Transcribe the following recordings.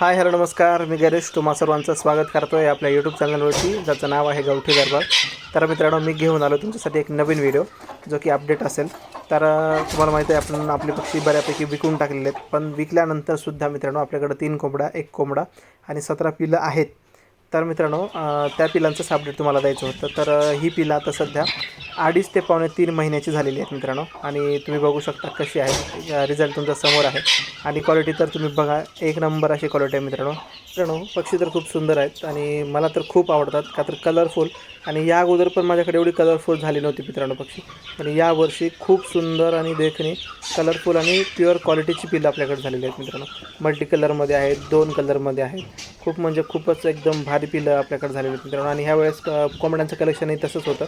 Hi hello नमस्कार. मी गणेश. तुम्हा सर्वांचं स्वागत करतो आहे आपल्या यूट्यूब चॅनलवरती. ज्याचं नाव आहे गावठी दरबार तर मित्रांनो मी घेऊन आलो तुमच्यासाठी एक नवीन व्हिडिओ जो की अपडेट असेल. तर तुम्हाला माहिती आहे आपण आपले पक्षी बऱ्यापैकी विकून टाकलेले आहेत. पण विकल्यानंतरसुद्धा मित्रांनो आपल्याकडे तीन कोंबडा एक कोंबडा आणि सतरा पिलं आहेत. तर मित्रांनो त्या पिलांचंच अपडेट तुम्हाला द्यायचं होतं. तर ही पिलं आता सध्या अडीच ते पावणे तीन महिन्याची झालेली आहेत मित्रांनो. आणि तुम्ही बघू शकता कशी आहे. रिझल्ट तुमचा समोर आहे. आणि क्वालिटी तर तुम्ही बघा एक नंबर अशी क्वालिटी आहे मित्रांनो. मित्रांनो पक्षी तर खूप सुंदर आहेत आणि मला तर खूप आवडतात का तर कलरफुल आणि या अगोदर पण माझ्याकडे एवढी कलरफुल झाली नव्हती मित्रांनो पक्षी. आणि यावर्षी खूप सुंदर आणि देखणी कलरफुल आणि प्युअर क्वालिटीची पिलं आपल्याकडे झालेली आहेत मित्रांनो. मल्टी कलरमध्ये आहेत दोन कलरमध्ये आहेत. खूप म्हणजे खूपच एकदम भारी पिलं आपल्याकडे झालेली आहेत मित्रांनो. आणि ह्यावेळेस कोंबड्यांचं कलेक्शनही तसंच होतं.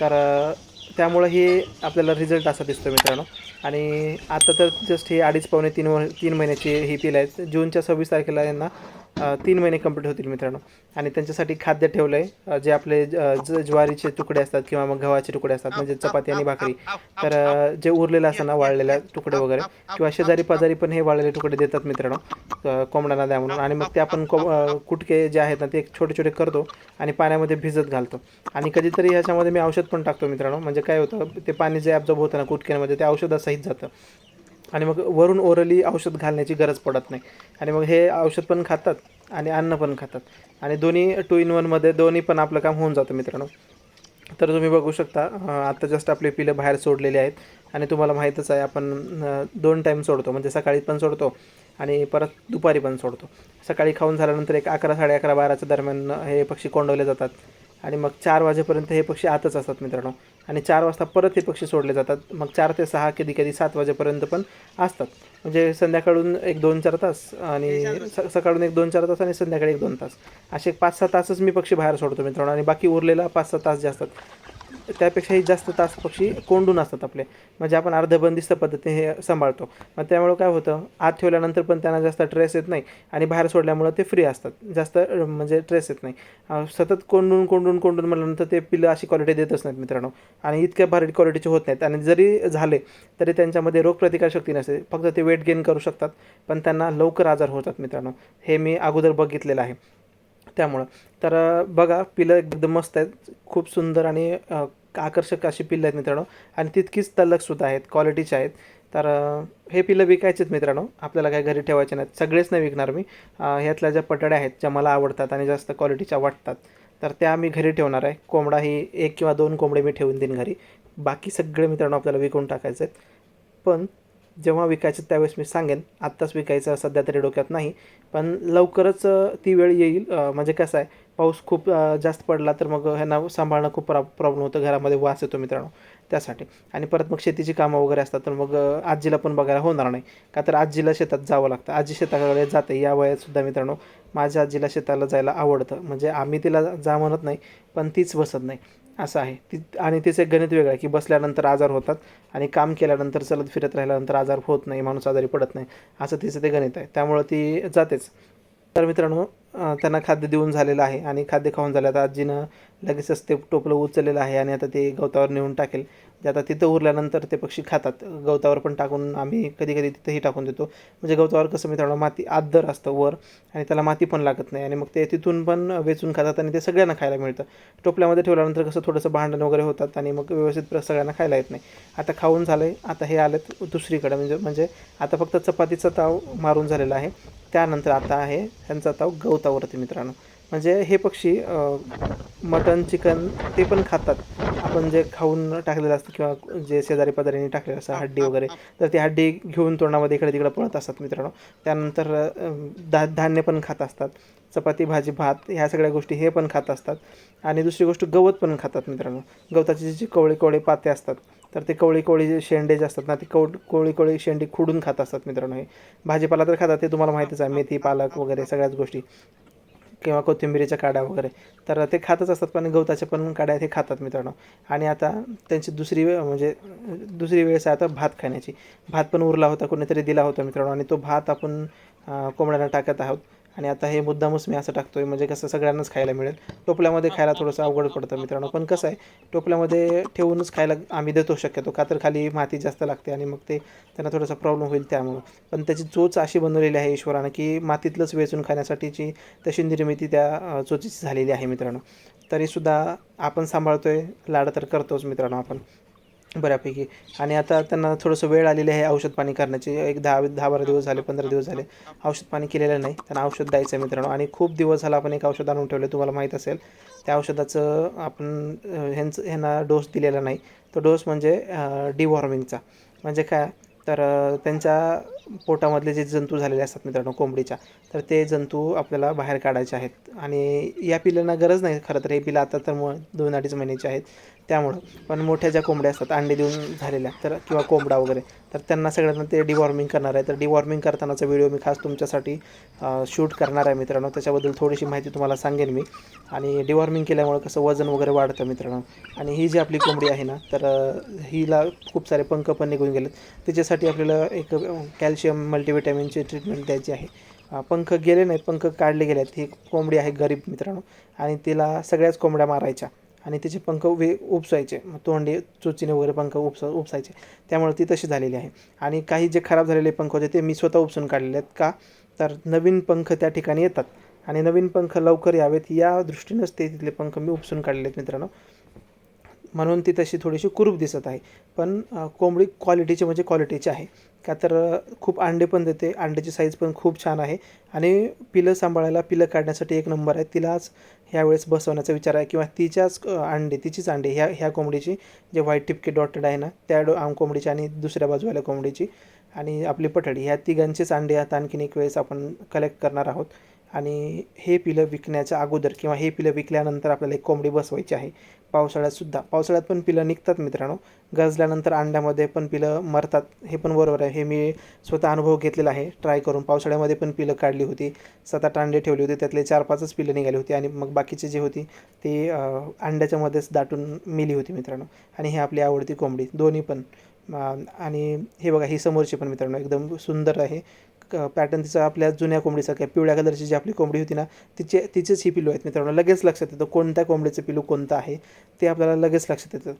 तर त्यामुळं हे आपल्याला रिझल्ट असा दिसतो मित्रांनो. आणि आता तर जस्ट हे अडीच पावणे तीन व तीन महिन्याची ही पिलं आहेत. जूनच्या सव्वीस तारखेला यांना तीन महिने कंप्लीट होतील मित्रांनो. आणि त्यांच्यासाठी खाद्य ठेवलं आहे जे आपले ज ज- ज्वारीचे तुकडे असतात किंवा मग गव्हाचे तुकडे असतात म्हणजे चपाती आणि भाकरी. तर जे उरलेलं असतं ना वाळलेल्या तुकडे वगैरे किंवा शेजारी पाजारी पण हे वाळलेले तुकडे देतात मित्रांनो कोंबड्यांना द्या म्हणून. आणि मग ते आपण को कुटके जे आहेत ना ते छोटे छोटे करतो आणि पाण्यामध्ये भिजत घालतो. आणि कधीतरी ह्याच्यामध्ये मी औषध पण टाकतो मित्रांनो. म्हणजे काय होतं ते पाणी जे ॲब्झॉर्ब होतं ना कुटक्यांमध्ये ते औषधासहित जातं. आणि मग वरून ओरली औषध घालण्याची गरज पडत नाही. आणि मग हे औषध पण खातात आणि अन्न पण खातात. आणि दोन्ही टू इन वनमध्ये दोन्ही पण आपलं काम होऊन जातं मित्रांनो. तर तुम्ही बघू शकता आत्ता आता जस्ट आपले पिलं बाहेर सोडलेले आहेत. आणि तुम्हाला माहीतच आहे आपण दोन टाईम सोडतो. म्हणजे सकाळी पण सोडतो आणि परत दुपारी पण सोडतो. सकाळी खाऊन झाल्यानंतर एक अकरा साडे अकरा बाराच्या दरम्यान हे पक्षी कोंडवले जातात. आणि मग चार वाजेपर्यंत हे पक्षी आतच असतात मित्रांनो. आणि चार वाजता परत हे पक्षी सोडले जातात. मग चार ते सहा कधी कधी सात वाजेपर्यंत पण असतात. म्हणजे संध्याकाळून एक दोन चार तास आणि स सकाळून एक दोन चार तास आणि संध्याकाळी एक दोन तास. असे पाच सहा तासच मी पक्षी बाहेर सोडतो मित्रांनो. आणि बाकी उरलेला पाच सहा तास जे असतात त्यापेक्षाही जास्त तास पक्षी कोंडून असतात आपले. म्हणजे आपण अर्धबंदिस्त पद्धतीने हे सांभाळतो. मग त्यामुळं काय होतं आत ठेवल्यानंतर पण त्यांना जास्त ट्रेस येत नाही आणि बाहेर सोडल्यामुळं ते फ्री असतात. जास्त म्हणजे ट्रेस येत नाही. सतत कोंडून कोंडून कोंडून म्हटल्यानंतर ते पिलं अशी क्वालिटी देतच नाहीत मित्रांनो. आणि इतक्या भारी क्वालिटीचे होत नाहीत. आणि जरी झाले तरी त्यांच्यामध्ये रोगप्रतिकारशक्ती नसते. फक्त ते वेट गेन करू शकतात. पण त्यांना लवकर आजार होतात मित्रांनो. हे मी अगोदर बघितलेलं आहे. त्यामुळं. तर बघा पिलं एकदम मस्त आहेत. खूप सुंदर आणि आकर्षक अशी पिल्लं आहेत मित्रांनो. आणि तितकीच तल्लखसुद्धा आहेत क्वालिटीचे आहेत. तर हे पिल्लं विकायचेच मित्रांनो. आपल्याला काय घरी ठेवायचे नाहीत. सगळेच नाही विकणार मी. ह्यातल्या ज्या पटड्या आहेत ज्या मला आवडतात आणि जास्त क्वालिटीच्या वाटतात तर त्या मी घरी ठेवणार आहे. कोंबडा ही एक किंवा दोन कोंबडे मी ठेवून देईन घरी. बाकी सगळे मित्रांनो आपल्याला विकून टाकायचे आहेत. पण जेव्हा विकायचं त्यावेळेस मी सांगेन. आत्ताच विकायचं सध्या तरी डोक्यात नाही. पण लवकरच ती वेळ येईल. म्हणजे कसं आहे पाऊस खूप जास्त पडला तर मग ह्यांना सांभाळणं खूप प्रॉ प्रॉब्लेम होतं. घरामध्ये वास येतो मित्रांनो त्यासाठी. आणि परत मग शेतीची कामं वगैरे असतात तर मग आजीला पण बघायला होणार नाही. का तर आजीला शेतात जावं लागतं. आजी शेताकडे जाते. या वयातसुद्धा मित्रांनो माझ्या आजीला शेताला जायला आवडतं. म्हणजे आम्ही तिला जा म्हणत नाही पण तीच बसत नाही. असं आहे. ती आणि तिचं एक गणित वेगळं आहे की बसल्यानंतर आजार होतात आणि काम केल्यानंतर चलत फिरत राहिल्यानंतर आजार होत नाही माणूस आजारी पडत नाही. असं तिचं ते गणित आहे. त्यामुळं ती जातेच. तर मित्रांनो त्यांना खाद्य देऊन झालेलं आहे आणि खाद्य खाऊन झालं आता आजीनं. लगेचच ते टोपलं उचललेलं आहे आणि आता ते गवतावर नेऊन टाकेल. ते आता तिथं उरल्यानंतर ते पक्षी खातात. गवतावर पण टाकून आम्ही कधी कधी तिथंही टाकून देतो. म्हणजे गवतावर कसं मित्रांनो माती आदर असतं वर आणि त्याला माती पण लागत नाही. आणि मग ते तिथून पण वेचून खातात आणि ते सगळ्यांना खायला मिळतं. टोपल्यामध्ये ठेवल्यानंतर कसं थोडंसं भांडण वगैरे होतात आणि मग व्यवस्थित प्र- सगळ्यांना खायला येत नाही. आता खाऊन झालं आहे आता हे आलेत दुसरीकडे. म्हणजे म्हणजे आता फक्त चपातीचा ताव मारून झालेला आहे. त्यानंतर आता आहे ह्यांचा ताव गवतावरती मित्रांनो. म्हणजे हे पक्षी मटन चिकन ते पण खातात. आपण जे खाऊन टाकलेलं असतं किंवा जे शेजारी पाजारीने टाकलेलं असतं हड्डी वगैरे तर ती हड्डी घेऊन तोंडामध्ये इकडे तिकडे पळत असतात मित्रांनो. त्यानंतर धा धान्य पण खात असतात. चपाती भाजी भात ह्या सगळ्या गोष्टी हे पण खात असतात. आणि दुसरी गोष्ट गवत पण खातात मित्रांनो. गवताचे जे कवळे कवळे पाते असतात तर ते कवळी कोळी जे शेंडे जे असतात ना ते कव कोळी कोळी शेंडी खुडून खात असतात मित्रांनो हे. भाजीपाला तर खातात ते तुम्हाला माहितीच आहे मेथी पालक वगैरे सगळ्याच गोष्टी. किंवा कोथिंबिरीच्या काड्या वगैरे. तर ते खातच असतात पण गवताच्या पण काड्या ते खातात मित्रांनो. आणि आता त्यांची दुसरी वेळ म्हणजे दुसरी वेळेस आहे आता भात खाण्याची. भात पण उरला होता कोणीतरी दिला होता मित्रांनो. आणि तो भात आपण कोंबड्याला कोंबड्यांना टाकत आहोत. आणि आता हे मुद्दामच मी असं टाकतोय म्हणजे कसं सगळ्यांनाच खायला मिळेल. टोपल्यामध्ये खायला थोडंसं अवघड पडतं मित्रांनो पण कसं आहे टोपल्यामध्ये ठेवूनच खायला आम्ही देतो शक्यतो का तर खाली माती जास्त लागते आणि मग ते त्यांना थोडासा प्रॉब्लेम होईल त्यामुळं. पण त्याची चोच अशी बनवलेली आहे ईश्वरानं की मातीतलंच वेचून खाण्यासाठीची तशी निर्मिती त्या चोचीची झालेली आहे मित्रांनो. तरीसुद्धा आपण सांभाळतोय लाड तर करतोच मित्रांनो आपण. बऱ्यापैकी. आणि आता त्यांना थोडंसं वेळ आलेली आहे औषध पाणी करण्याची. एक दहा दहा बारा दिवस झाले पंधरा दिवस झाले. औषध पाणी केलेलं नाही. त्यांना औषध द्यायचं आहे मित्रांनो. आणि खूप दिवस झाला आपण एक औषध आणून ठेवलं तुम्हाला माहीत असेल. त्या औषधाचं आपण ह्यांचं ह्यांना डोस दिलेला नाही. तो डोस म्हणजे डिवॉर्मिंगचा. म्हणजे काय? तर त्यांच्या पोटामधले जे जंतू झालेले असतात मित्रांनो कोंबडीच्या तर ते जंतू आपल्याला बाहेर काढायचे आहेत. आणि या पिल्लांना गरज नाही खरं तर. हे पिलं आता तर मग दोन अडीच महिन्याचे आहेत. त्यामुळं. पण मोठ्या ज्या कोंबड्या असतात अंडे देऊन झालेल्या तर किंवा कोंबडा वगैरे तर त्यांना सगळ्यांना ते डिवॉर्मिंग करणार आहे. तर डिवॉर्मिंग करतानाचा व्हिडिओ मी खास तुमच्यासाठी शूट करणार आहे मित्रांनो. त्याच्याबद्दल थोडीशी माहिती तुम्हाला सांगेन मी. आणि डिवॉर्मिंग केल्यामुळं कसं वजन वगैरे वाढतं मित्रांनो. आणि ही जी आपली कोंबडी आहे ना तर हिला खूप सारे पंख पण निघून गेलेत. त्याच्यासाठी आपल्याला एक कॅल्शियम मल्टीविटॅमिनची ट्रीटमेंट द्यायची आहे. पंख गेले नाहीत पंख काढले गेले आहेत ही कोंबडी आहे गरीब मित्रांनो. आणि तिला सगळ्याच कोंबड्या मारायच्या. आणि तिचे पंख वे उपसायचे. मग चोचीने वगैरे पंख उपसा उपसायचे. त्यामुळे ती तशी झालेली आहे. आणि काही जे खराब झालेले पंख होते ते मी स्वतः उपसून काढलेले आहेत का? तर नवीन पंख त्या ठिकाणी येतात. आणि नवीन पंख लवकर यावेत या दृष्टीनंच ते तिथले पंख मी उपसून काढलेले आहेत मित्रांनो. म्हणून ती तशी थोडीशी कुरूप दिसत आहे. पण कोंबडी क्वालिटीची म्हणजे क्वालिटीची आहे. का तर खूप अंडे पण देते. अंड्याची साईज पण खूप छान आहे. आणि पिलं सांभाळायला पिलं काढण्यासाठी एक नंबर आहे. तिलाच ह्यावेळेस बसवण्याचा विचार आहे. किंवा तिच्याच अंडे तिचीच अंडे ह्या ह्या कोंबडीची जे व्हाईट टिपके डॉटेड आहे ना त्या डो आम कोंबडीची आणि दुसऱ्या बाजूवाल्या कोंबडीची. आणि आपली पठडी ह्या तिघांचेच अंडे आता आणखीन एक वेळेस आपण कलेक्ट करणार आहोत. आणि हे पिलं विकण्याच्या अगोदर किंवा हे पिलं विकल्यानंतर आपल्याला एक कोंबडी बसवायची आहे. पावसाळ्यातसुद्धा पावसाळ्यात पण पिलं निघतात मित्रांनो. गजल्यानंतर अंड्यामध्ये पण पिलं मरतात. हे पण बरोबर आहे. हे मी स्वतः अनुभव घेतलेला आहे. ट्राय करून. पावसाळ्यामध्ये पण पिलं काढली होती. सात आठ अंडे ठेवले होते. त्यातले चार पाचच पिलं निघाली होती आणि मग बाकीची जी होती ती अंड्याच्यामध्येच दाटून मेली होती मित्रांनो. आणि हे आपली आवडती कोंबडी. दोन्ही पण. आणि हे बघा ही समोरची पण मित्रांनो एकदम सुंदर आहे. पॅटर्न तिचा आपल्या जुन्या कोंबडीसारख्या पिवळ्या कलरची जी आपली कोंबडी होती ना तिचे तिचेच ही पिलू आहेत मित्रांनो. लगेच लक्षात येतं कोणत्या कोंबडीचं पिलू कोणतं आहे. ते आपल्याला लगेच लक्षात येतं.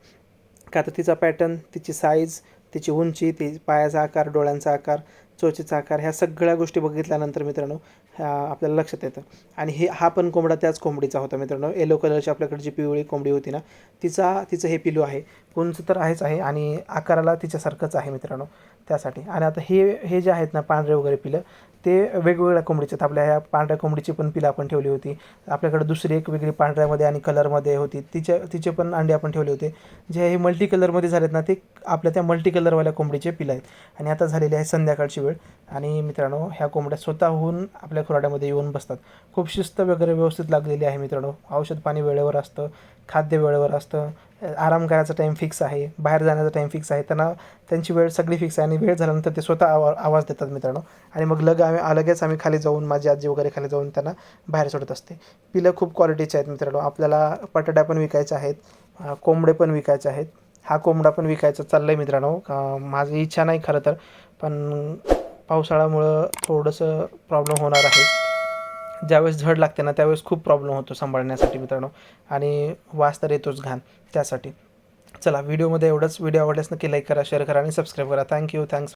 का तर तिचा पॅटर्न तिची साईज तिची उंची ती पायाचा आकार डोळ्यांचा आकार चोचीचा आकार ह्या सगळ्या गोष्टी बघितल्यानंतर मित्रांनो आपल्याला लक्षात येतं. आणि हे हा पण कोंबडा त्याच कोंबडीचा होता मित्रांनो. येलो कलरची आपल्याकडे जी पिवळी कोंबडी होती ना तिचा तिचं हे पिलू आहे. उंच तर आहेच आहे आणि आकाराला तिच्यासारखंच आहे मित्रांनो त्यासाठी. आणि आता हे हे जे आहेत ना पांढरे वगैरे पिलं ते वेगवेगळ्या कोंबडीचे आहेत. आपल्या ह्या पांढऱ्या कोंबडीची पण पिलं आपण ठेवली होती. आपल्याकडे दुसरी एक वेगळी पांढऱ्यामध्ये आणि कलरमध्ये होती. तिच्या तिचे पण अंडे आपण ठेवले होते. जे हे मल्टी कलरमध्ये झालेत ना ते आपल्या त्या मल्टी कलरवाल्या कोंबडीचे पिलं आहेत. आणि आता झालेली आहे संध्याकाळची वेळ. आणि मित्रांनो ह्या कोंबड्या स्वतःहून आपल्या खुराड्यामध्ये येऊन बसतात. खूप शिस्त वगैरे व्यवस्थित लागलेली आहे मित्रांनो. औषध पाणी वेळेवर असतं खाद्य वेळेवर असतं. आराम करायचा टाईम फिक्स आहे बाहेर जाण्याचा टाईम फिक्स आहे त्यांना त्यांची वेळ सगळी फिक्स आहे आणि वेळ झाल्यानंतर ते स्वतः आवा आवाज देतात मित्रांनो. आणि मग लग आम्ही लगेच आम्ही खाली जाऊन माझी आजी वगैरे खाली जाऊन त्यांना बाहेर सोडत असते. पिलं खूप क्वालिटीचे आहेत मित्रांनो. आपल्याला पटाट्या पण विकायच्या आहेत कोंबडे पण विकायचे आहेत. हा कोंबडा पण विकायचा चाललं आहे मित्रांनो माझी इच्छा नाही खरं तर पण पावसाळ्यामुळं थोडंसं प्रॉब्लेम होणार आहे. ज्यावेळेस झड लागते ना त्यावेळेस खूप प्रॉब्लेम होतो सांभाळण्यासाठी मित्रांनो. आणि वास तर येतोच घाण त्यासाठी. चला व्हिडिओमध्ये एवढंच. व्हिडिओ आवडल्यास नक्की लाईक करा शेअर करा आणि सबस्क्राईब करा. Thank you thanks